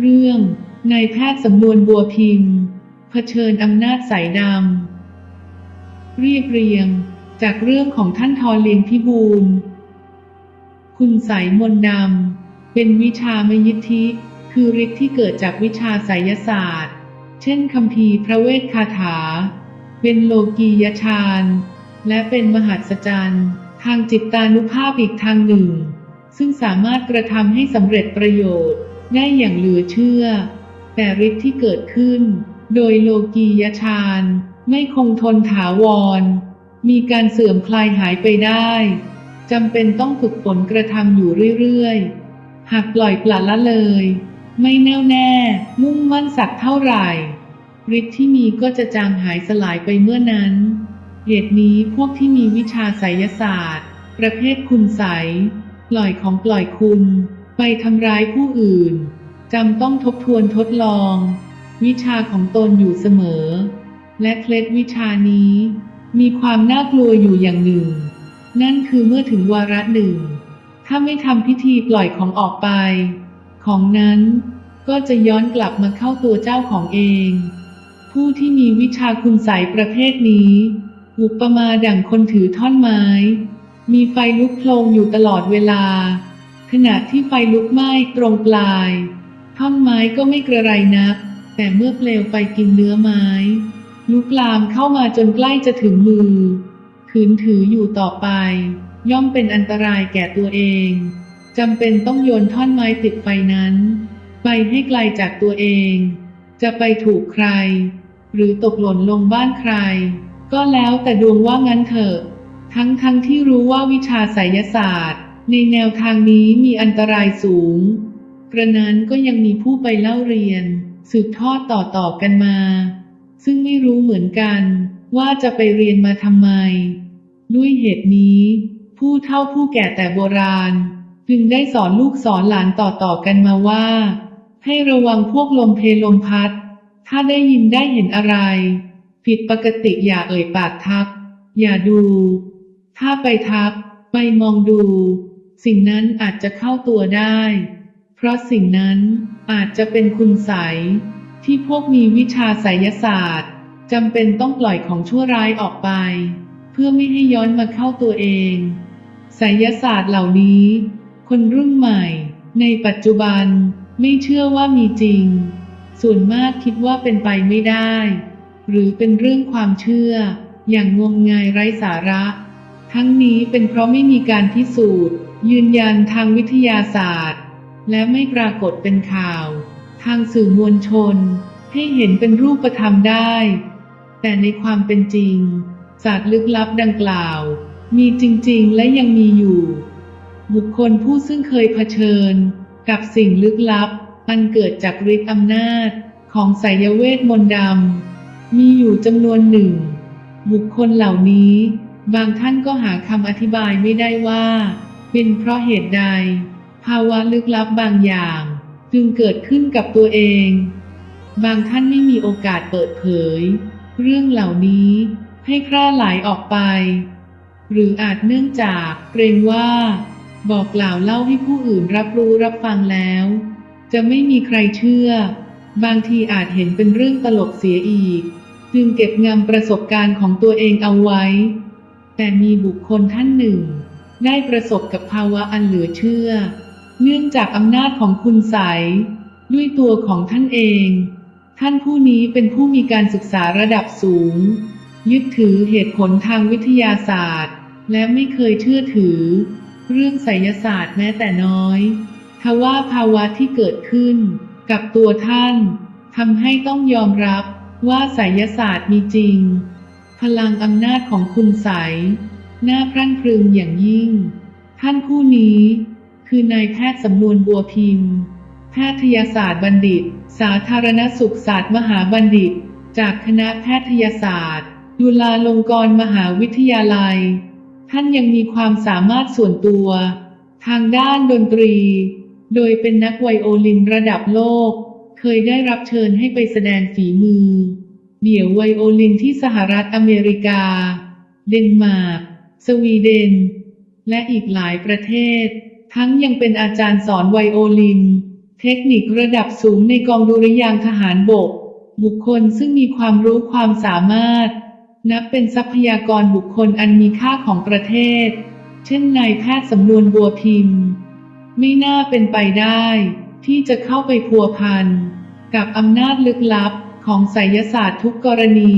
เรื่องนายแพทย์สำนวนบัวพิมพ์เผชิญอำนาจสายดำเรียบเรียง จากเรื่องของท่านทอเลียงพิบูลคุณสายมนดำเป็นวิชามยิทธิ คือฤทธิ์ที่เกิดจากวิชาไสยศาสตร์ เช่นคัมภีพระเวทคาถา เป็นโลกียฌานและเป็นมหัศจรรย์ ทางจิตตานุภาพอีกทางหนึ่ง ซึ่งสามารถกระทำให้สำเร็จประโยชน์ ได้อย่างเหลือเชื่อ แต่ฤทธิ์ที่เกิดขึ้น โดยโลกียฌานไม่คงทนถาวร มีการเสื่อมคลายหายไปได้จำเป็นต้องฝึกฝนกระทำอยู่เรื่อยๆ หากปล่อยปละละเลย ไม่แน่วแน่ มุ่งมั่นสักเท่าไหร่ฤทธิ์ที่มีก็จะจางหายสลายไปเมื่อนั้น เหตุนี้พวกที่มีวิชาไสยศาสตร์ ประเภทคุณใสยปล่อยของปล่อยคุณ ไปทำร้ายผู้อื่น จำต้องทบทวนทดลอง วิชาของตนอยู่เสมอ และเคล็ดวิชานี้ มีความน่ากลัวอยู่อย่างหนึ่ง นั่นคือเมื่อถึงวาระหนึ่ง ถ้าไม่ทำพิธีปล่อยของออกไป ของนั้นก็จะย้อนกลับมาเข้าตัวเจ้าของเอง ผู้ที่มีวิชาคุณใสยประเภทนี้อุปมาดั่งคนถือท่อนไม้ มีไฟลุกโพลงอยู่ตลอดเวลา ขณะที่ไฟลุกไหม้ตรงปลาย ท่อนไม้ก็ไม่กระไรนัก แต่เมื่อเปลวไฟกินเนื้อไม้ ลุกลามเข้ามาจนใกล้จะถึงมือขืนถืออยู่ต่อไป ย่อมเป็นอันตรายแก่ตัวเองจำเป็นต้องโยนท่อนไม้ติดไฟนั้น ไปให้ไกลจากตัวเอง จะไปถูกใคร หรือตกหล่นลงบ้านใคร ก็แล้วแต่ดวงว่างั้นเถอะ ทั้งทั้งที่รู้ว่าวิชาไสยศาสตร์ ในแนวทางนี้มีอันตรายสูง กระนั้นก็ยังมีผู้ไปเล่าเรียน สืบทอดต่อต่อๆกันมา ซึ่งไม่รู้เหมือนกัน ว่าจะไปเรียนมาทำไม ด้วยเหตุนี้ ผู้เฒ่าผู้แก่แต่โบราณ จึงได้สอนลูกสอนหลานต่อๆกันมาว่า ให้ระวังพวกลมเพลลมพัด ถ้าได้ยินได้เห็นอะไร ผิดปกติอย่าเอ่ยปากทัก อย่าดู ถ้าไปทัก ไปมองดู สิ่งนั้นอาจจะเข้าตัวได้ เพราะสิ่งนั้นอาจจะเป็นคุณใสที่พวกมีวิชาไสยศาสตร์จำเป็นต้องปล่อยของชั่วร้ายออกไป เพื่อไม่ให้ย้อนมาเข้าตัวเองไสยศาสตร์เหล่านี้ คนรุ่นใหม่ ในปัจจุบันไม่เชื่อว่ามีจริง ส่วนมากคิดว่าเป็นไปไม่ได้ หรือเป็นเรื่องความเชื่อ อย่างงมงายไร้สาระ ทั้งนี้เป็นเพราะไม่มีการพิสูจน์ ยืนยันทางวิทยาศาสตร์ และไม่ปรากฏเป็นข่าว ทางสื่อมวลชน ให้เห็นเป็นรูปธรรมได้ แต่ในความเป็นจริง ศาสตร์ลึกลับดังกล่าว มีจริงๆ และยังมีอยู่ บุคคลผู้ซึ่งเคยเผชิญ กับสิ่งลึกลับ อันเกิดจากฤทธิ์อำนาจ ของไสยเวทมนต์ดำมีอยู่จำนวนหนึ่ง บุคคลเหล่านี้ บางท่านก็หาคำอธิบายไม่ได้ว่า เป็นเพราะเหตุใด ภาวะลึกลับบางอย่าง จึงเกิดขึ้นกับตัวเอง บางท่านไม่มีโอกาสเปิดเผย เรื่องเหล่านี้ให้แพร่หลายออกไป หรืออาจเนื่องจากเกรงว่า บอกกล่าวเล่าให้ผู้อื่นรับรู้รับฟังแล้ว จะไม่มีใครเชื่อ บางทีอาจเห็นเป็นเรื่องตลกเสียอีก จึงเก็บงำประสบการณ์ของตัวเองเอาไว้ แต่มีบุคคลท่านหนึ่ง ได้ประสบกับภาวะอันเหลือเชื่อ เนื่องจากอำนาจของคุณใสยด้วยตัวของท่านเอง ท่านผู้นี้เป็นผู้มีการศึกษาระดับสูง ยึดถือเหตุผลทางวิทยาศาสตร์ และไม่เคยเชื่อถือ เรื่องไสยศาสตร์แม้แต่น้อย ทว่าภาวะที่เกิดขึ้น กับตัวท่านทำให้ต้องยอมรับว่าไสยศาสตร์มีจริง พลังอำนาจของคุณใส น่าพรั่นพรึงอย่างยิ่ง ท่านผู้นี้ คือนายแพทย์สำนวนบัวพิมพ์ แพทยศาสตร์บัณฑิต สาธารณสุขศาสตร์มหาบัณฑิต จากคณะแพทยศาสตร์จุฬาลงกรณ์มหาวิทยาลัย ท่านยังมีความสามารถส่วนตัว ทางด้านดนตรี โดยเป็นนักไวโอลินระดับโลก เคยได้รับเชิญให้ไปแสดงฝีมือ เดี่ยวไวโอลินที่สหรัฐอเมริกา เดนมาร์ก สวีเดน และอีกหลายประเทศ ทั้งยังเป็นอาจารย์สอนไวโอลิน เทคนิคระดับสูงในกองดุริยางทหารบก บุคคลซึ่งมีความรู้ความสามารถ นับเป็นทรัพยากรบุคคลอันมีค่าของประเทศ เช่นนายแพทย์สำนวนบัวพิมพ์ ไม่น่าเป็นไปได้ ที่จะเข้าไปพัวพันกับอำนาจลึกลับของไสยศาสตร์ทุกกรณี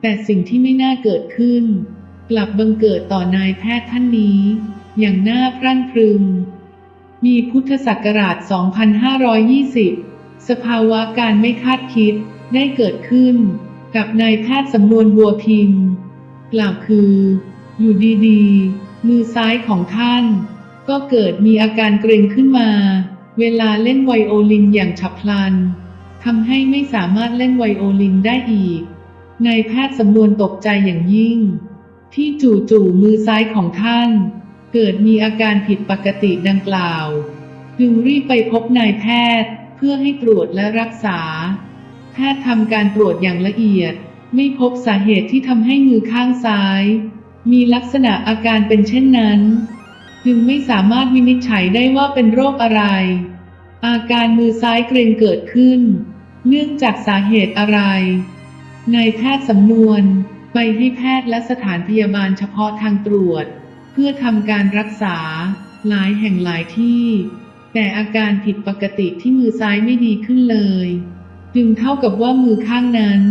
แต่สิ่งที่ไม่น่าเกิดขึ้น กลับบังเกิดต่อนายแพทย์ท่านนี้ อย่างน่าพรั่นพรึง มีพุทธศักราช 2520 สภาวะการไม่คาดคิดได้เกิดขึ้น กับนายแพทย์สำนวนบัวพิมพ์ กล่าวคือ อยู่ดีๆ มือซ้ายของท่าน ก็เกิดมีอาการเกร็งขึ้นมา เวลาเล่นไวโอลินอย่างฉับพลันทำให้ไม่สามารถเล่นไวโอลินได้อีกนายแพทย์สำนวนตกใจอย่างยิ่ง ที่จู่ๆมือซ้ายของท่าน เกิดมีอาการผิดปกติดังกล่าว จึงรีบไปพบนายแพทย์เพื่อให้ตรวจและรักษา แพทย์ทำการตรวจอย่างละเอียด ไม่พบสาเหตุที่ทำให้มือข้างซ้าย มีลักษณะอาการเป็นเช่นนั้น จึงไม่สามารถวินิจฉัยได้ว่าเป็นโรคอะไร อาการมือซ้ายเกร็งเกิดขึ้น เนื่องจากสาเหตุอะไรนายแพทย์สำนวน ไปให้แพทย์และสถานพยาบาลเฉพาะทางตรวจ เพื่อทำการรักษา หลายแห่งหลายที่ แต่อาการผิดปกติที่มือซ้ายไม่ดีขึ้นเลย จึงเท่ากับว่ามือข้างนั้น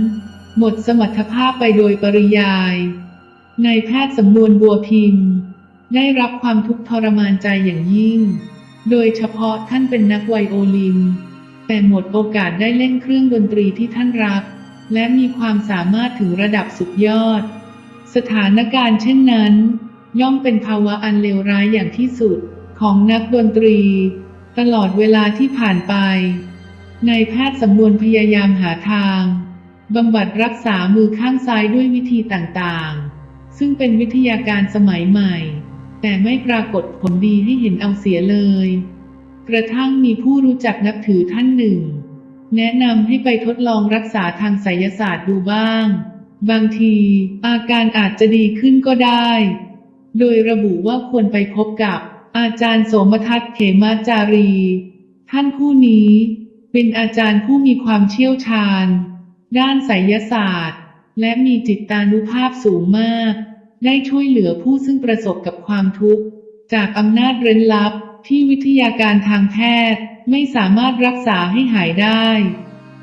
หมดสมรรถภาพไปโดยปริยายนายแพทย์สำนวนบัวพิมพ์ ได้รับความทุกข์ทรมานใจอย่างยิ่ง โดยเฉพาะท่านเป็นนักไวโอลิน แต่หมดโอกาสได้เล่นเครื่องดนตรีที่ท่านรัก และมีความสามารถถึงระดับสุดยอด สถานการณ์เช่นนั้น ย่อมเป็นภาวะอันเลวร้ายอย่างที่สุดของนักดนตรี ตลอดเวลาที่ผ่านไป นายแพทย์สำนวนพยายามหาทางบำบัดรักษามือข้างซ้ายด้วยวิธีต่างๆ ซึ่งเป็นวิทยาการสมัยใหม่ แต่ไม่ปรากฏผลดีให้เห็นเอาเสียเลย กระทั่งมีผู้รู้จักนับถือท่านหนึ่ง แนะนำให้ไปทดลองรักษาทางไสยศาสตร์ดูบ้าง บางที อาการอาจจะดีขึ้นก็ได้ โดยระบุว่าควรไปพบกับ อาจารย์โสมทัศน์เขมาจารี ท่านผู้นี้ เป็นอาจารย์ผู้มีความเชี่ยวชาญ ด้านไสยศาสตร์ และมีจิตตานุภาพสูงมาก ได้ช่วยเหลือผู้ซึ่งประสบกับความทุกข์ จากอำนาจเร้นลับที่วิทยาการทางแพทย์ ไม่สามารถรักษาให้หายได้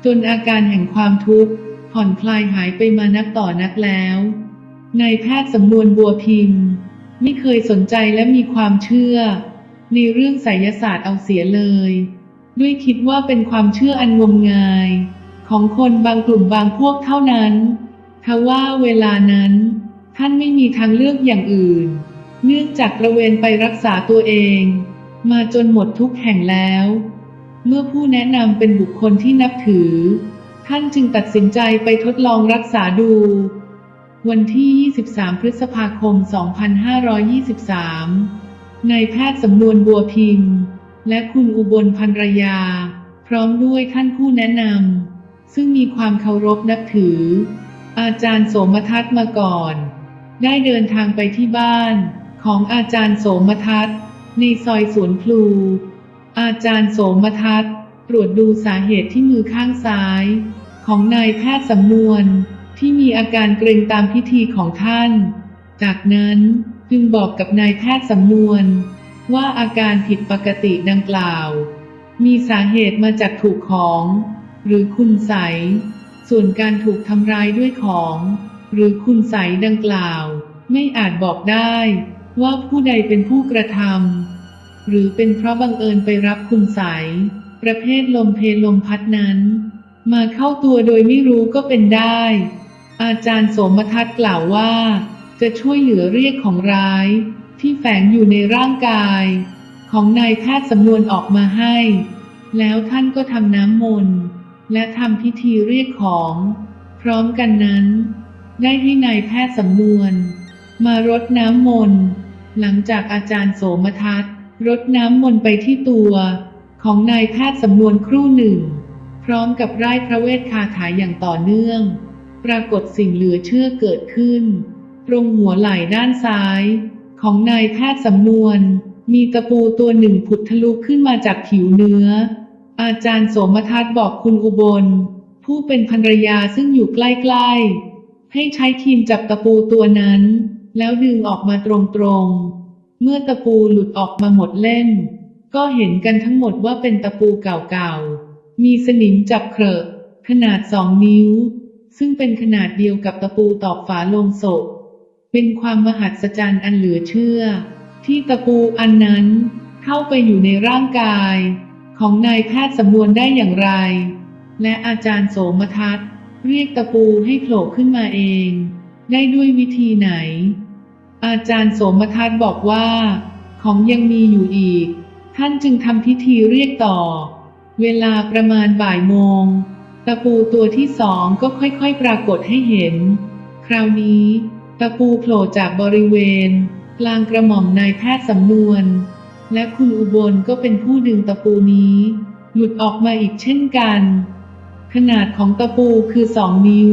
จนอาการแห่งความทุกข์ผ่อนคลายหายไปมานักต่อนักแล้วนายแพทย์สำนวนบัวพิมพ์ ไม่เคยสนใจและมีความเชื่อ ในเรื่องไสยศาสตร์เอาเสียเลย ด้วยคิดว่าเป็นความเชื่ออันงมงาย ของคนบางกลุ่มบางพวกเท่านั้นทว่าเวลานั้น ท่านไม่มีทางเลือกอย่างอื่น เนื่องจากระเวนไปรักษาตัวเอง มาจนหมดทุกแห่งแล้ว เมื่อผู้แนะนำเป็นบุคคลที่นับถือ ท่านจึงตัดสินใจไปทดลองรักษาดู วันที่ 23 พฤษภาคม 2523 นายแพทย์สำนวนบัวพิมพ์ และคุณอุบลภรรยา พร้อมด้วยท่านผู้แนะนำซึ่งมีความเคารพนับถือ อาจารย์โสมทัศน์มาก่อน ได้เดินทางไปที่บ้านของอาจารย์โสมทัศน์ในซอยสวนพลู อาจารย์โสมทัศน์ตรวจดูสาเหตุที่มือข้างซ้าย ของนายแพทย์สำนวน ที่มีอาการเกรงตามพิธีของท่าน จากนั้นจึงบอกกับนายแพทย์สำนวน ว่าอาการผิดปกติดังกล่าว มีสาเหตุมาจากถูกของ หรือคุณใส ส่วนการถูกทำร้ายด้วยของ หรือคุณใสดังกล่าว ไม่อาจบอกได้ ว่าผู้ใดเป็นผู้กระทำ หรือเป็นเพราะบังเอิญไปรับคุณใสยประเภทลมเพลลมพัดนั้น มาเข้าตัวโดยไม่รู้ก็เป็นได้ อาจารย์โสมทัศน์กล่าวว่า จะช่วยเหลือเรียกของร้าย ที่แฝงอยู่ในร่างกาย ของนายแพทย์สำนวนออกมาให้ แล้วท่านก็ทำน้ำมนต์และทำพิธีเรียกของ พร้อมกันนั้น ได้ให้นายแพทย์สำนวน มารดน้ำมนต์หลังจากอาจารย์โสมทัศน์ รดน้ำมนต์ไปที่ตัวของนายแพทย์สำนวนครู่หนึ่ง พร้อมกับไร้พระเวทคาถาอย่างต่อเนื่อง ปรากฏสิ่งเหลือเชื่อเกิดขึ้น ตรงหัวไหล่ด้านซ้าย ของนายแพทย์สำนวน มีตะปูตัวหนึ่งผุดทะลุขึ้นมาจากผิวเนื้อ อาจารย์โสมทัศน์บอกคุณอุบล ผู้เป็นภรรยาซึ่งอยู่ใกล้ๆ ให้ใช้ครีมจับตะปูตัวนั้น แล้วดึงออกมาตรงๆ เมื่อตะปูหลุดออกมาหมดเล่ม ก็เห็นกันทั้งหมดว่าเป็นตะปูเก่าๆ มีสนิมจับเครอะขนาดสองนิ้ว ซึ่งเป็นขนาดเดียวกับตะปูตอกฝาโลงศพ เป็นความมหัศจรรย์อันเหลือเชื่อ ที่ตะปูอันนั้นเข้าไปอยู่ในร่างกาย ของนายแพทย์สำนวนได้อย่างไร และอาจารย์โสมทัศน์เรียกตะปูให้โผล่ขึ้นมาเอง ได้ด้วยวิธีไหน อาจารย์โสมทัศน์บอกว่า ของยังมีอยู่อีก ท่านจึงทำพิธีเรียกต่อ เวลาประมาณบ่ายโมง ตะปูตัวที่สองก็ค่อยๆ ปรากฏให้เห็น คราวนี้ ตะปูโผล่จากบริเวณ กลางกระหม่อมนายแพทย์สำนวน และคุณอุบลก็เป็นผู้ดึงตะปูนี้ หลุดออกมาอีกเช่นกัน ขนาดของตะปูคือสองนิ้ว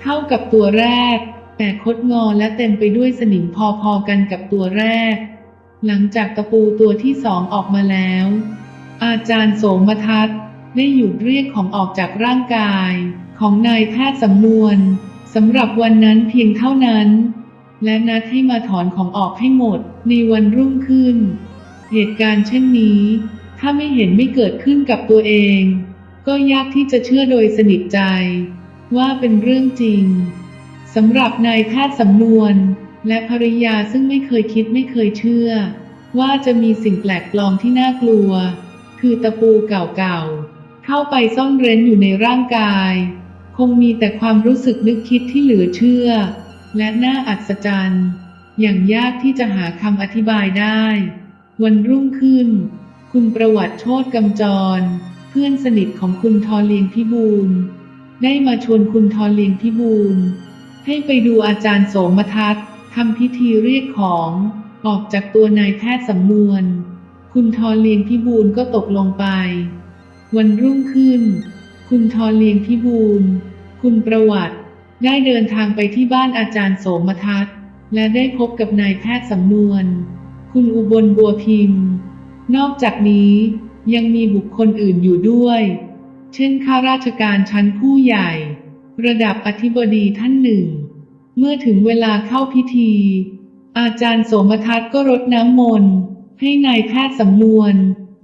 เท่ากับตัวแรก แต่คดงอและเต็มไปด้วยสนิมพอๆกันกับตัวแรก หลังจากตะปูตัวที่สองออกมาแล้ว อาจารย์โสมทัศน์ได้หยุดเรียกของออกจากร่างกายของนายแพทย์สำนวนสำหรับวันนั้นเพียงเท่านั้น และนัดให้มาถอนของออกให้หมดในวันรุ่งขึ้น เหตุการณ์เช่นนี้ ถ้าไม่เห็นไม่เกิดขึ้นกับตัวเอง ก็ยากที่จะเชื่อโดยสนิทใจ ว่าเป็นเรื่องจริง สำหรับนายแพทย์สำนวน และภริยาซึ่งไม่เคยคิดไม่เคยเชื่อ ว่าจะมีสิ่งแปลกปลอมที่น่ากลัว คือตะปูเก่าๆ เข้าไปซ่อนเร้นอยู่ในร่างกาย คงมีแต่ความรู้สึกนึกคิดที่เหลือเชื่อ และน่าอัศจรรย์ อย่างยากที่จะหาคำอธิบายได้ วันรุ่งขึ้น คุณประวัติโชตกำจร เพื่อนสนิทของคุณทอเลียงพิบูลได้มาชวนคุณทอเลียงพิบูล ให้ไปดูอาจารย์โสมทัศน์ทำพิธีเรียกของออกจากตัวนายแพทย์สำนวน คุณทอเลียงพิบูลก็ตกลงไป วันรุ่งขึ้น คุณทอเลียงพิบูลคุณประวัติ ได้เดินทางไปที่บ้านอาจารย์โสมทัศน์ และได้พบกับนายแพทย์สำนวน คุณอุบลบัวพิมพ์ นอกจากนี้ยังมีบุคคลอื่นอยู่ด้วย เช่นข้าราชการชั้นผู้ใหญ่ ระดับอธิบดีท่านหนึ่ง เมื่อถึงเวลาเข้าพิธี อาจารย์โสมทัศน์ก็รดน้ำมนต์ให้นายแพทย์สำนวน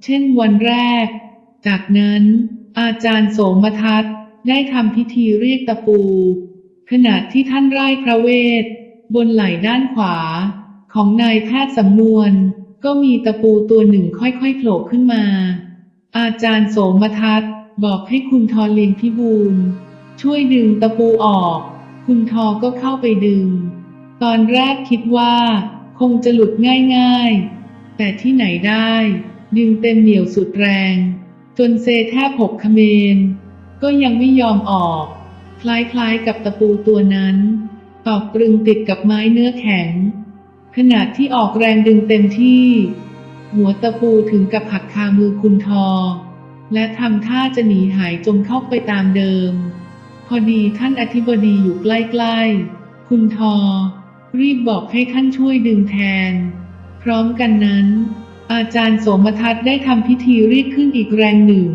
เช่นวันแรก จากนั้น อาจารย์โสมทัศน์ได้ทำพิธีเรียกตะปู ขณะที่ท่านไร้พระเวท บนไหล่ด้านขวา ของนายแพทย์สำนวน ก็มีตะปูตัวหนึ่งค่อยๆโผล่ขึ้นมา อาจารย์โสมทัศน์บอกให้คุณทอนเลียงพิบูล ช่วยดึงตะปูออก คุณทอก็เข้าไปดึง ตอนแรกคิดว่า คงจะหลุดง่ายๆ แต่ที่ไหนได้ ดึงเต็มเหนียวสุดแรง จนเซแทบหกขเมน ก็ยังไม่ยอมออก คล้ายๆกับตะปูตัวนั้นตอกตรึงติดกับไม้เนื้อแข็ง ขณะที่ออกแรงดึงเต็มที่ หัวตะปูถึงกับหักคามือคุณทอ และทำท่าจะหนีหายจมเข้าไปตามเดิม อดีท่านอธิบดีอยู่ใกล้ๆ คุณทอ รีบบอกให้ท่านช่วยดึงแทน พร้อมกันนั้น อาจารย์โสมทัศน์ได้ทำพิธีเรียกขึ้นอีกแรงหนึ่ง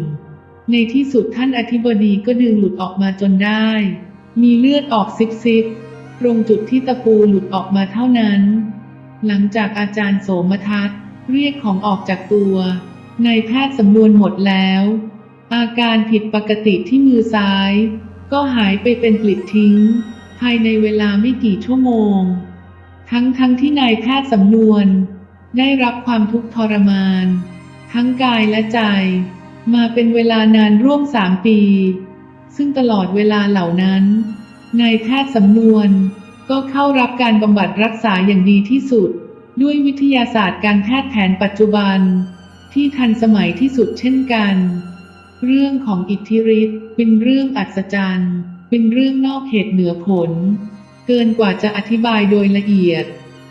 ในที่สุดท่านอธิบดีก็ดึงหลุดออกมาจนได้ มีเลือดออกซิบซิบตรงจุดที่ตะปูหลุดออกมาเท่านั้น หลังจากอาจารย์โสมทัศน์เรียกของออกจากตัวนายแพทย์สำนวนหมดแล้ว อาการผิดปกติที่มือซ้าย ก็หายไปเป็นปลิดทิ้ง ภายในเวลาไม่กี่ชั่วโมง ทั้งทั้งที่นายแพทย์สำนวน ได้รับความทุกข์ทรมาน ทั้งกายและใจ มาเป็นเวลานานร่วมสามปี ซึ่งตลอดเวลาเหล่านั้น นายแพทย์สำนวนก็เข้ารับการบำบัดรักษาอย่างดีที่สุด ด้วยวิทยาศาสตร์การแพทย์แผนปัจจุบัน ที่ทันสมัยที่สุดเช่นกัน เรื่องของอิทธิฤทธิ์เป็นเรื่องอัศจรรย์ เป็นเรื่องนอกเหตุเหนือผล เกินกว่าจะอธิบายโดยละเอียด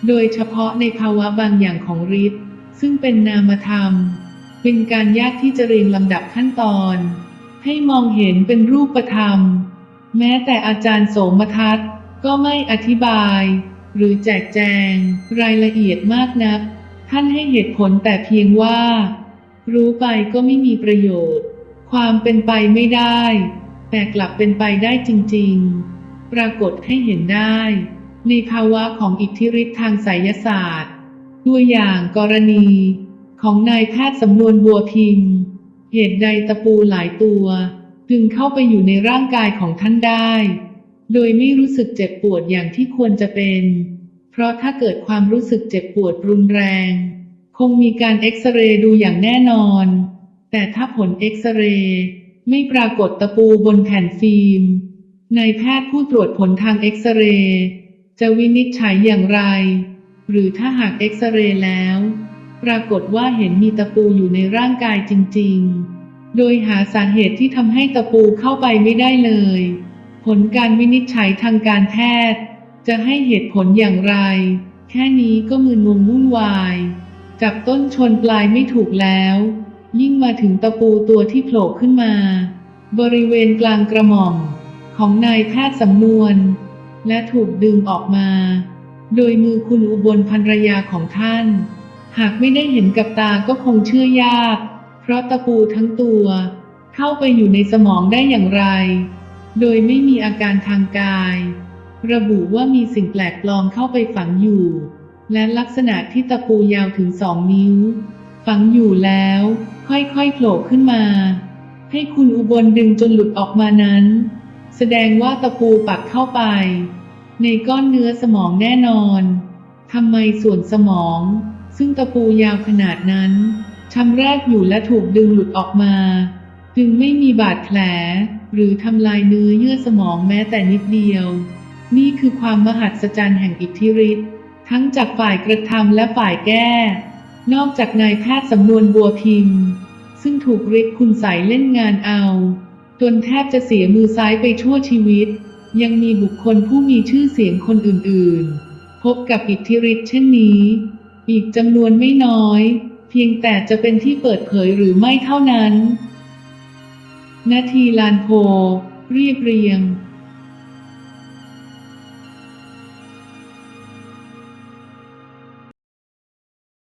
โดยเฉพาะในภาวะบางอย่างของฤทธิ์ซึ่งเป็นนามธรรม เป็นการยากที่จะเรียงลำดับขั้นตอน ให้มองเห็นเป็นรูปธรรม แม้แต่อาจารย์โสมทัศน์ก็ไม่อธิบาย หรือแจกแจง รายละเอียดมากนัก ท่านให้เหตุผลแต่เพียงว่า รู้ไปก็ไม่มีประโยชน์ ความเป็นไปไม่ได้ แต่กลับเป็นไปได้จริง ๆ ปรากฏให้เห็นได้ ในภาวะของอิทธิฤทธิ์ทางไสยศาสตร์ ตัวอย่างกรณี ของนายแพทย์สำนวนบัวพิมพ์ เหตุใดตะปูหลายตัว จึงเข้าไปอยู่ในร่างกายของท่านได้ โดยไม่รู้สึกเจ็บปวดอย่างที่ควรจะเป็น เพราะถ้าเกิดความรู้สึกเจ็บปวดรุนแรง คงมีการเอ็กซเรย์ดูอย่างแน่นอน แต่ถ้าผลเอ็กซเรย์ไม่ปรากฏตะปูบนแผ่นฟิล์มนายแพทย์ผู้ตรวจผลทางเอ็กซเรย์จะวินิจฉัยอย่างไร หรือถ้าหากเอ็กซเรย์แล้ว ปรากฏว่าเห็นมีตะปูอยู่ในร่างกายจริง ๆ โดยหาสาเหตุที่ทำให้ตะปูเข้าไปไม่ได้เลย ผลการวินิจฉัยทางการแพทย์ จะให้เหตุผลอย่างไร แค่นี้ก็มึนงงวุ่นวาย จับต้นชนปลายไม่ถูกแล้ว ยิ่งมาถึงตะปูตัวที่โผล่ขึ้นมา บริเวณกลางกระหม่อม ของนายแพทย์สำนวน และถูกดึงออกมา โดยมือคุณอุบลภรรยาของท่าน หากไม่ได้เห็นกับตาก็คงเชื่อยาก เพราะตะปูทั้งตัว เข้าไปอยู่ในสมองได้อย่างไร โดยไม่มีอาการทางกาย ระบุว่ามีสิ่งแปลกปลอมเข้าไปฝังอยู่ และลักษณะที่ตะปูยาวถึงสองนิ้ว ฝังอยู่แล้ว ค่อยๆโผล่ขึ้นมา ให้คุณอุบลดึงจนหลุดออกมานั้น แสดงว่าตะปูปักเข้าไป ในก้อนเนื้อสมองแน่นอนทำไมส่วนสมอง ซึ่งตะปูยาวขนาดนั้นชำแรกอยู่และถูกดึงหลุดออกมา จึงไม่มีบาดแผล หรือทำลายเนื้อเยื่อสมองแม้แต่นิดเดียว นี่คือความมหัศจรรย์แห่งอิทธิฤทธิ์ทั้งจากฝ่ายกระทำและฝ่ายแก้ นอกจากนายแพทย์สำนวนบัวพิมพ์ ซึ่งถูกฤทธิ์คุณใสยเล่นงานเอา จนแทบจะเสียมือซ้ายไปชั่วชีวิต ยังมีบุคคลผู้มีชื่อเสียงคนอื่นๆ พบกับอิทธิฤทธิ์เช่นนี้ อีกจำนวนไม่น้อย เพียงแต่จะเป็นที่เปิดเผยหรือไม่เท่านั้น นาทีลานโพเรียบเรียง